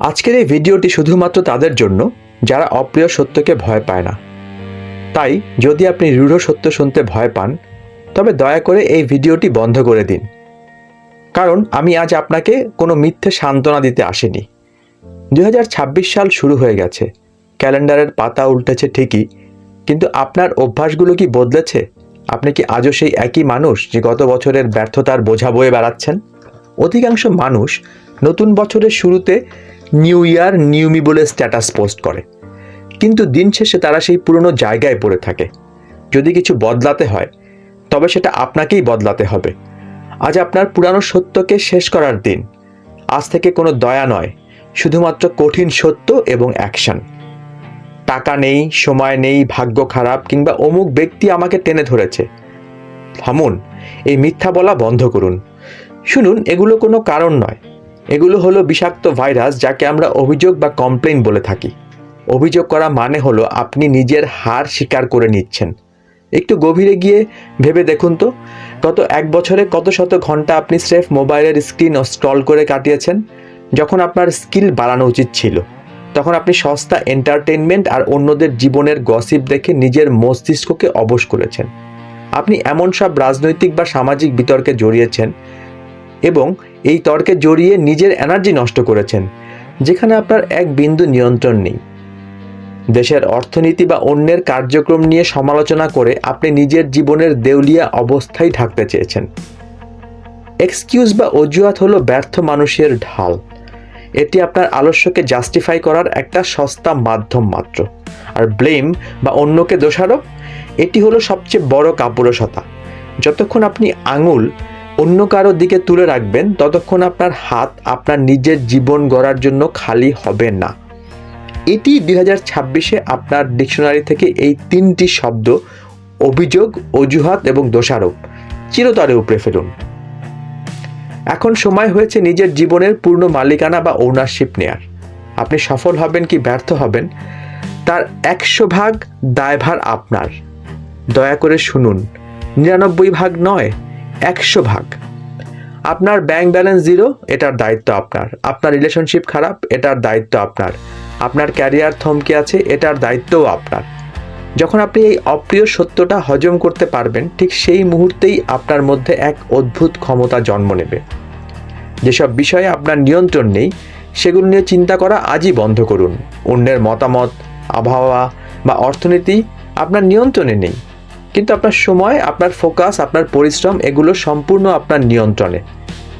আজকের এই ভিডিওটি শুধুমাত্র তাদের জন্য, যারা অপ্রিয় সত্যকে ভয় পায় না। তাই, যদি আপনি রূঢ় সত্য শুনতে ভয় পান, তবে দয়া করে এই ভিডিওটি বন্ধ করে দিন। কারণ, আমি আজ আপনাকে কোনো মিথ্যে সান্ত্বনা দিতে আসিনি। দুই সাল শুরু হয়ে গেছে। ক্যালেন্ডারের পাতা উল্টেছে ঠিকই, কিন্তু আপনার অভ্যাসগুলো কি বদলেছে? আপনি কি আজও সেই একই মানুষ যে গত বছরের ব্যর্থতার বোঝা বয়ে বেড়াচ্ছেন? অধিকাংশ মানুষ নতুন বছরের শুরুতে নিউ ইয়ার নিউমি বলে স্ট্যাটাস পোস্ট করে। কিন্তু দিন শেষে তারা সেই পুরনো জায়গায় পড়ে থাকে। যদি কিছু বদলাতে হয়, তবে সেটা আপনাকেই বদলাতে হবে। আজ আপনার পুরানো সত্যকে শেষ করার দিন। আজ থেকে কোনো দয়া নয়, শুধুমাত্র কঠিন সত্য এবং অ্যাকশন। টাকা নেই, সময় নেই, ভাগ্য খারাপ কিংবা অমুক ব্যক্তি আমাকে টেনে ধরেছে। থামুন, এই মিথ্যা বলা বন্ধ করুন। শুনুন, এগুলো কোনো কারণ নয়। এগুলো হলো বিষাক্ত ভাইরাস যাকে আমরা অভিযোগ বা কমপ্লেন বলে থাকি। অভিযোগ করা মানে হলো আপনি নিজের হার স্বীকার করে নিচ্ছেন। একটু গভীরে গিয়ে ভেবে দেখুন তো, গত এক বছরে কত শত ঘণ্টা আপনি স্রেফ মোবাইলের স্ক্রিন স্ক্রল করে কাটিয়েছেন, যখন আপনার স্কিল বাড়ানো উচিত ছিল। তখন আপনি সস্তা এন্টারটেনমেন্ট আর অন্যদের জীবনের গসিপ দেখে নিজের মস্তিষ্ককে অবশ করেছেন। আপনি এমন সব রাজনৈতিক বা সামাজিক বিতর্কে জড়িয়েছেন এবং এই তর্কে জড়িয়ে নিজের এনার্জি নষ্ট করেছেন, যেখানে আপনার এক বিন্দু নিয়ন্ত্রণ নেই। দেশের অর্থনীতি বা অন্যের কার্যক্রম নিয়ে সমালোচনা করে আপনি নিজের জীবনের দেউলিয়া অবস্থায় ঢাকতে চেয়েছেন। এক্সকিউজ বা অজুহাত হলো ব্যর্থ মানুষের ঢাল। এটি আপনার আলস্যকে জাস্টিফাই করার একটা সস্তা মাধ্যম মাত্র। আর ব্লেম বা অন্যকে দোষারোপ, এটি হলো সবচেয়ে বড় কাপুরসতা যতক্ষণ আপনি আঙুল অন্য কারোর দিকে তুলে রাখবেন, ততক্ষণ আপনার হাত আপনার নিজের জীবন গড়ার জন্য খালি হবে না। এটি দুই হাজার ছাব্বিশে আপনার ডিকশনারি থেকে এই তিনটি শব্দ, অভিযোগ, অজুহাত এবং দোষারোপ চিরতরে উপড়ে ফেলুন। এখন সময় হয়েছে নিজের জীবনের পূর্ণ মালিকানা বা ওনারশিপ নেয়ার। আপনি সফল হবেন কি ব্যর্থ হবেন, তার একশো ভাগ দায়ভার আপনার। দয়া করে শুনুন, নিরানব্বই ভাগ নয় একশো ভাগ। আপনার ব্যাংক ব্যালেন্স জিরো এটার দায়িত্ব আপনার। আপনার রিলেশনশিপ খারাপ, এটার দায়িত্ব আপনার। আপনার ক্যারিয়ার থমকে আছে, এটার দায়িত্বও আপনার। যখন আপনি এই অপ্রিয় সত্যটা হজম করতে পারবেন, ঠিক সেই মুহূর্তেই আপনার মধ্যে এক অদ্ভুত ক্ষমতা জন্ম নেবে। যেসব বিষয়ে আপনার নিয়ন্ত্রণ নেই, সেগুলো নিয়ে চিন্তা করা আজই বন্ধ করুন। অন্যের মতামত, আবহাওয়া বা অর্থনীতি আপনার নিয়ন্ত্রণে নেই। কিন্তু আপনার সময়, আপনার ফোকাস আপনার পরিশ্রম, এগুলো সম্পূর্ণ আপনার নিয়ন্ত্রণে।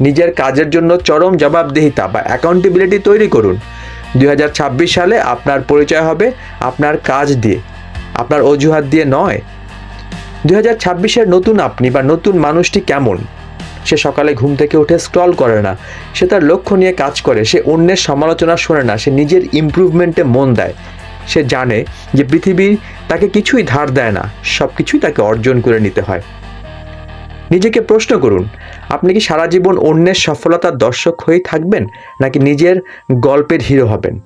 নিজের কাজের জন্য চরম জবাবদিহিতা বা অ্যাকাউন্টেবিলিটি তৈরি করুন। দু হাজার ছাব্বিশ সালে আপনার পরিচয় হবে, আপনার কাজ দিয়ে, আপনার অজুহাত দিয়ে নয়। দুই হাজার ছাব্বিশের নতুন আপনি বা নতুন মানুষটি কেমন? সে সকালে ঘুম থেকে উঠে স্ক্রল করে না, সে তার লক্ষ্য নিয়ে কাজ করে, সে অন্যের সমালোচনা শোনে না, সে নিজের ইমপ্রুভমেন্টে মন দেয়। সে জানে যে পৃথিবী তাকে কিছুই ধার দেয় না সব কিছুই তাকে অর্জন করে নিতে হয়। নিজেকে প্রশ্ন করুন, আপনি কি সারা জীবন অন্যের সফলতার দর্শক হয়েই থাকবেন, নাকি নিজের গল্পের হিরো হবেন?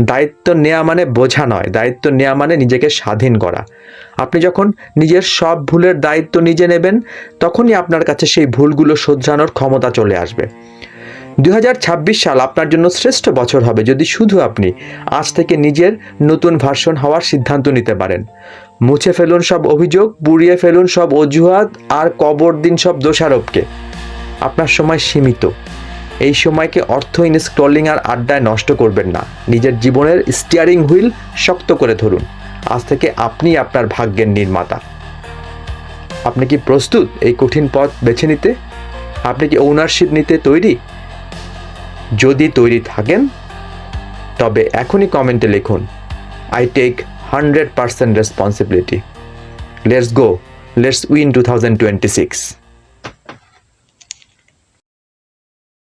দায়িত্ব নেওয়া মানে বোঝা নয়, দায়িত্ব নেওয়া মানে নিজেকে স্বাধীন করা। আপনি যখন নিজের সব ভুলের দায়িত্ব নিজে নেবেন, তখনই আপনার কাছে সেই ভুলগুলো শোধরানোর ক্ষমতা চলে আসবে। দুই হাজার ছাব্বিশ সাল আপনার জন্য শ্রেষ্ঠ বছর হবে যদি শুধু আপনি আজ থেকে নিজের নতুন ভার্সন হওয়ার সিদ্ধান্ত নিতে পারেন। মুছে ফেলুন সব অভিযোগ, পুড়িয়ে ফেলুন সব অজুহাত আর কবর দিন সব দোষারোপকে। আপনার সময় সীমিত। এই সময়কে অর্থহীন স্ক্রলিং আর আড্ডায় নষ্ট করবেন না। নিজের জীবনের স্টিয়ারিং হুইল শক্ত করে ধরুন। আজ থেকে আপনি আপনার ভাগ্যের নির্মাতা। আপনি কি প্রস্তুত এই কঠিন পথ বেছে নিতে? আপনি কি ওনারশিপ নিতে তৈরি? যদি তৈরি থাকেন, তবে এখনই কমেন্টে লিখুন I take hundred percent responsibility let's go let's win two thousand twenty six